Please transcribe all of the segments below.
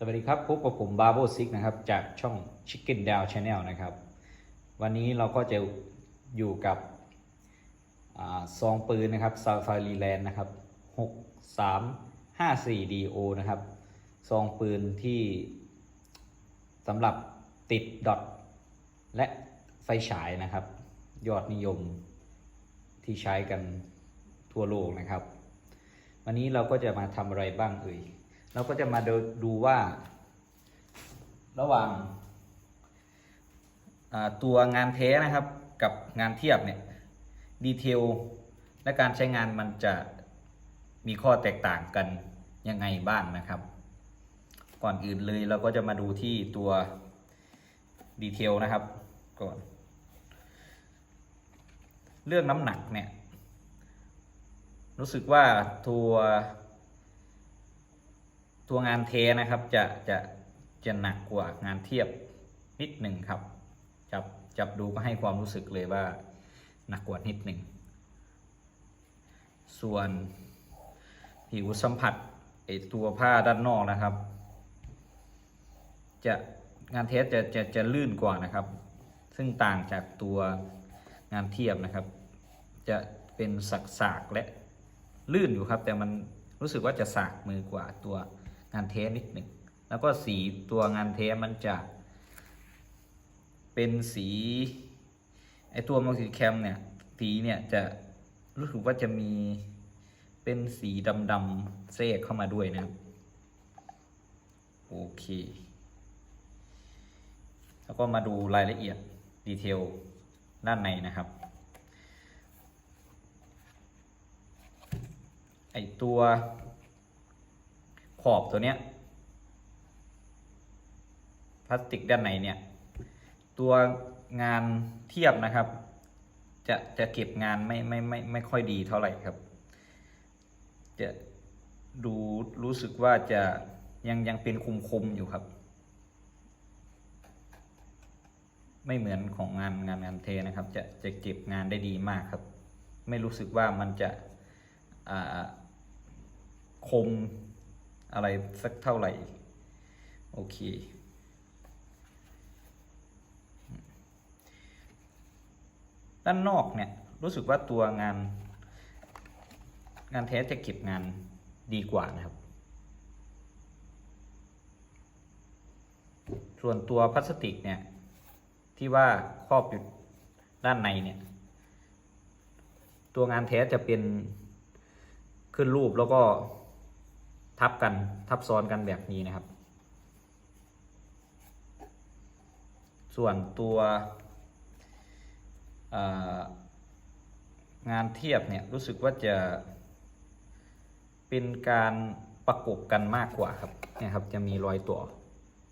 สวัสดีครับพบกับผมบาโบซิกนะครับ จากช่อง Chicken Down Channel นะครับ วันนี้เราก็จะอยู่กับอซองปืนนะครับ Safari Land นะครับ 6354 DO นะครับ ซองปืนที่สำหรับติดดอทและไฟฉายนะครับ ยอดนิยมที่ใช้กันทั่วโลกนะครับ วันนี้เราก็จะมาทำอะไรบ้างเอ่ย เราก็จะมาดูดูว่า ระหว่างตัวงานเทสนะครับกับงานเทียบเนี่ยดีเทลและการใช้งานมันจะมีข้อแตกต่างกันยังไงบ้างนะครับ ก่อนอื่นเลยเราก็จะมาดูที่ตัวดีเทลนะครับก่อน เรื่องน้ำหนักเนี่ย รู้สึกว่าตัว ตัวงานเทนะครับจะจะจะหนักกว่างานเทียบนิดหนึ่งครับ จับจับดูก็ให้ความรู้สึกเลยว่าหนักกว่านิดหนึ่ง ส่วนผิวสัมผัสไอตัวผ้าด้านนอกนะครับ จะงานเทสจะจะจะลื่นกว่านะครับ ซึ่งต่างจากตัวงานเทียบนะครับ จะเป็นสักสากและลื่นอยู่ครับ แต่มันรู้สึกว่าจะสากมือกว่าตัว งานเทสนิดหนึ่งแล้วก็สีตัวงานเทสมันจะ เป็นสีไอตัวมัลติแคมเนี่ยสีเนี่ยจะรู้สึกว่าจะมีเป็นสีดำๆเซกเข้ามาด้วยนะครับโอเค แล้วก็มาดูรายละเอียดดีเทลด้านในนะครับ ไอตัว ขอบตัวเนี้ยพลาสติกด้านในเนี่ย ตัวงานเทียบนะครับ จะจะเก็บงานไม่ไม่ไม่ไม่ค่อยดีเท่าไหร่ครับ จะดูรู้สึกว่าจะยังยังเป็นคุมคุมอยู่ครับ ไม่เหมือนของงานงานงานเทนะครับ จะจะเก็บงานได้ดีมากครับ ไม่รู้สึกว่ามันจะอ่าคม อะไรสักเท่าไหร่โอเค ด้านนอกเนี่ย รู้สึกว่าตัวงาน งานเทสจะเก็บงานดีกว่านะครับ ส่วนตัวพลาสติกเนี่ย ที่ว่าครอบอยู่ด้านในเนี่ย ตัวงานเทสจะเป็นขึ้นรูปแล้วก็ ทับกันทับซ้อนกันแบบนี้นะครับ ส่วนตัวงานเทียบเนี่ยรู้สึกว่าจะเป็นการประกบกันมากกว่าครับเนี่ยครับจะมีรอยตัว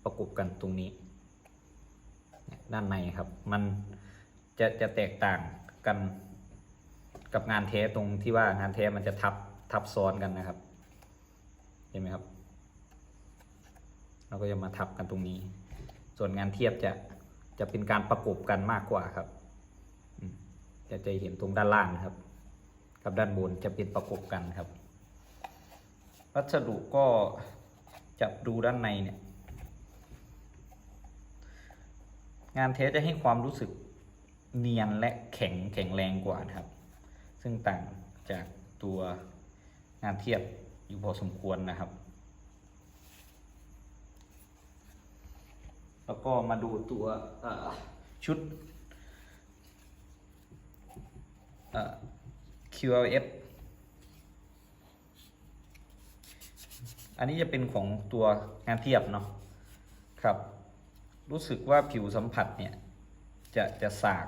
ประกบกันตรงนี้ ด้านในครับมันจะจะแตกต่างกันกับงานเทสตรงที่ว่างานเทสมันจะทับทับซ้อนกันนะครับ ห็นไหมครับ เราก็จะมาทับกันตรงนี้ ส่วนงานเทียบจะจะเป็นการประกบกันมากกว่าครับจะจะเห็นตรงด้านล่างนะครับ กับด้านบนจะเป็นประกบกันครับ วัสดุก็จับดูด้านในเนี่ย งานเทสจะให้ความรู้สึกเนียนและแข็งแข็งแรงกว่านะครับ ซึ่งต่างจากตัวงานเทียบ อยู่พอสมควรนะครับ แล้วก็มาดูตัวชุด QLF อันนี้จะเป็นของตัวงานเทียบเนาะครับ รู้สึกว่าผิวสัมผัสเนี่ย จะจะสาก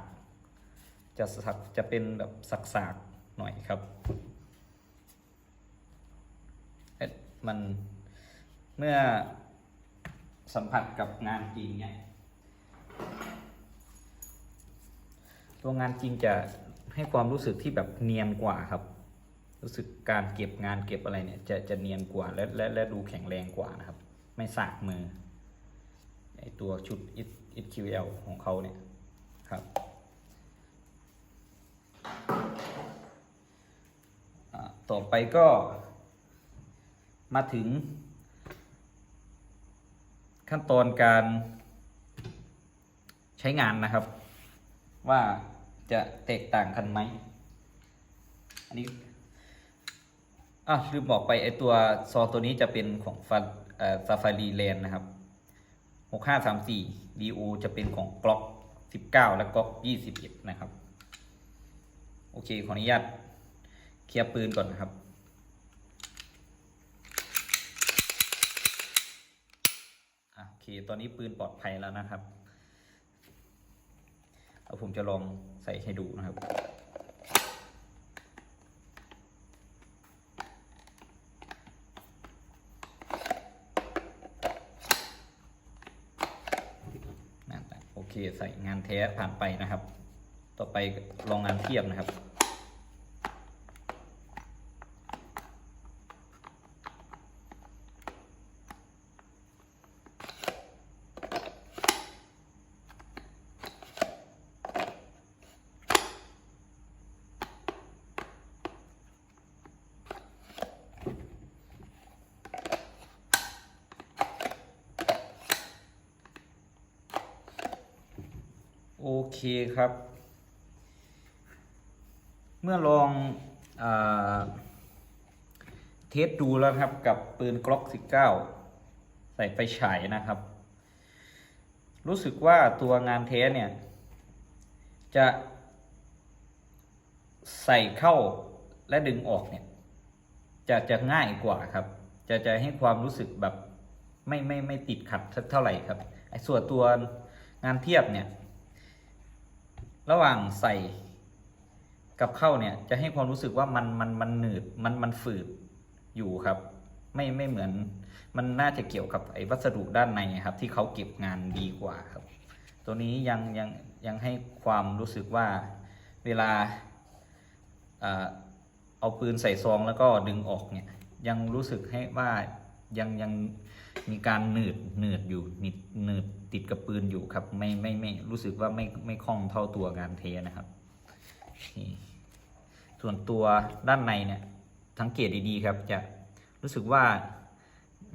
จะสักจะเป็นแบบสักๆหน่อยครับเอ๊ะ มันเมื่อสัมผัสกับงานจริงเนี่ยตัวงานจริงจะให้ความรู้สึกที่แบบเนียนกว่าครับ รู้สึกการเก็บงานเก็บอะไรเนี่ย จะจะเนียนกว่าและและและดูแข็งแรงกว่านะครับ ไม่สากมือไอตัวชุด SQL ของเขาเนี่ยครับต่อไปก็ มาถึง ขั้นตอนการใช้งานนะครับ ว่าจะแตกต่างกันไหม อันนี้อะลืมบอกไปไอตัวซอตัวนี้จะเป็นของฟันเอ่อซาฟารีแลนนะครับ 6534 DO จะเป็นของกล็อก19 และกล็อก21 นะครับ โอเค ขออนุญาตเคลียร์ปืนก่อนนะครับ อะโอเค ตอนนี้ปืนปลอดภัยแล้วนะครับเอาผมจะลองใส่ให้ดูนะครับ โอเคใส่งานแท้ผ่านไปนะครับ ต่อไปลองงานเทียบนะครับ โอเคครับ เมื่อลองอเทสดูแล้วครับกับปืนกล็อก 19 ใส่ไฟฉายนะครับ รู้สึกว่าตัวงานเทสเนี่ย จะใส่เข้าและดึงออกเนี่ย จะจะง่ายกว่าครับ จะจะให้ความรู้สึกแบบไม่ไม่ไม่ติดขัดสักเท่าไหร่ครับไอ้ส่วนตัวงานเทียบเนี่ย ระหว่างใส่กับเข้าเนี่ยจะให้ความรู้สึกว่ามันมันมันหนืดมันมันฝืดอยู่ครับ ไม่ไม่เหมือนมันน่าจะเกี่ยวกับไอ้วัสดุด้านในครับ ที่เขาเก็บงานดีกว่าครับ ตัวนี้ยังยังยังให้ความรู้สึกว่าเวลาเอาปืนใส่ซองแล้วก็ดึงออกเนี่ยยังรู้สึกให้ว่ายังยังมีการหนืดหนืดอยู่นิดหนืด ติดกับปืนอยู่ครับ ไม่ไม่ไม่รู้สึกว่าไม่ไม่คล่องเท่าตัวงานเทนะครับนี่ส่วนตัวด้านในเนี่ยสังเกตดีๆครับ จะรู้สึกว่า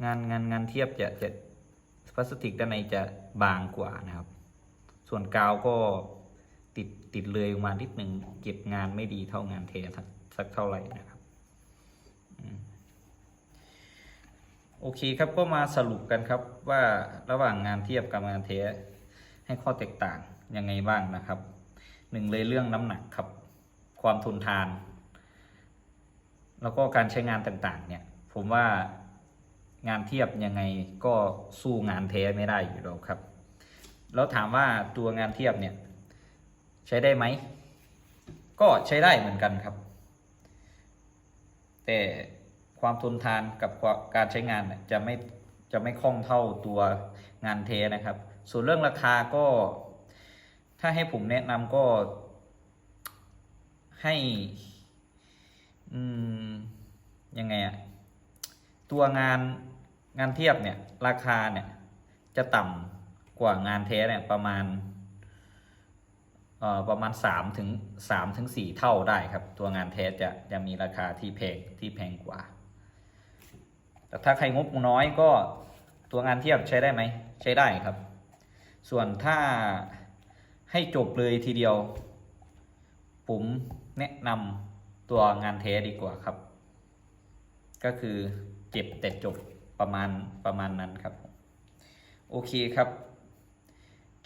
งานงานงานเทียบจะจะพลาสติกด้านในจะบางกว่านะครับ ส่วนกาวก็ติดติดเลยออกมานิดหนึ่งเก็บงานไม่ดีเท่างานเทสักสักเท่าไหร่นะครับอืม โอเคครับก็มาสรุปกันครับว่าระหว่างงานเทียบกับงานเทสให้ข้อแตกต่างยังไงบ้างนะครับหนึ่งเลยเรื่องน้ำหนักครับความทนทาน แล้วก็การใช้งานต่างๆ เนี่ย ผมว่างานเทียบยังไงก็สู้งานเทสไม่ได้อยู่แล้วครับ แล้วถามว่าตัวงานเทียบเนี่ยใช้ได้ไหม ก็ใช้ได้เหมือนกันครับ แต่ ความทนทานกับการใช้งานจะไม่จะไม่คล่องเท่าตัวงานเทนะครับ ส่วนเรื่องราคาก็ ถ้าให้ผมแนะนำก็ให้ยังไงอะตัวงานงานเทียบเนี่ย ราคาเนี่ยจะต่ำกว่างานเทสเนี่ยประมาณเอ่อประมาณสามถึงสามถึงสี่เท่าได้ครับ ตัวงานเทสจะจะมีราคาที่แพงที่แพงกว่า แต่ถ้าใครงบน้อยก็ตัวงานเทียบใช้ได้ไหม ใช้ได้ครับ ส่วนถ้าให้จบเลยทีเดียว ผมแนะนำตัวงานเทสดีกว่าครับ ก็คือเจ็บแต่จบประมาณประมาณนั้นครับ โอเคครับ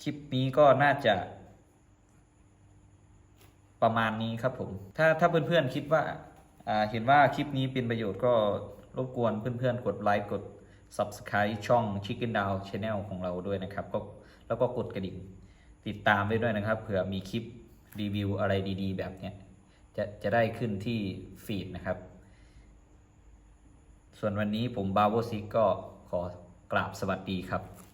คลิปนี้ก็น่าจะประมาณนี้ครับผม ถ้าถ้าเพื่อนๆคิดว่าเห็นว่าคลิปนี้เป็นประโยชน์ก็ รบกวนเพื่อนๆ กดไลค์กด Subscribe ช่อง Chicken Down Channel ของเราด้วยนะครับก็แล้วก็กดกระดิ่งติดตามไว้ด้วยนะครับ เผื่อมีคลิปรีวิวอะไรดีๆ แบบเนี้ยจะจะได้ขึ้นที่ฟีดนะครับ ส่วนวันนี้ผมบาโวซิกก็ขอกราบสวัสดีครับ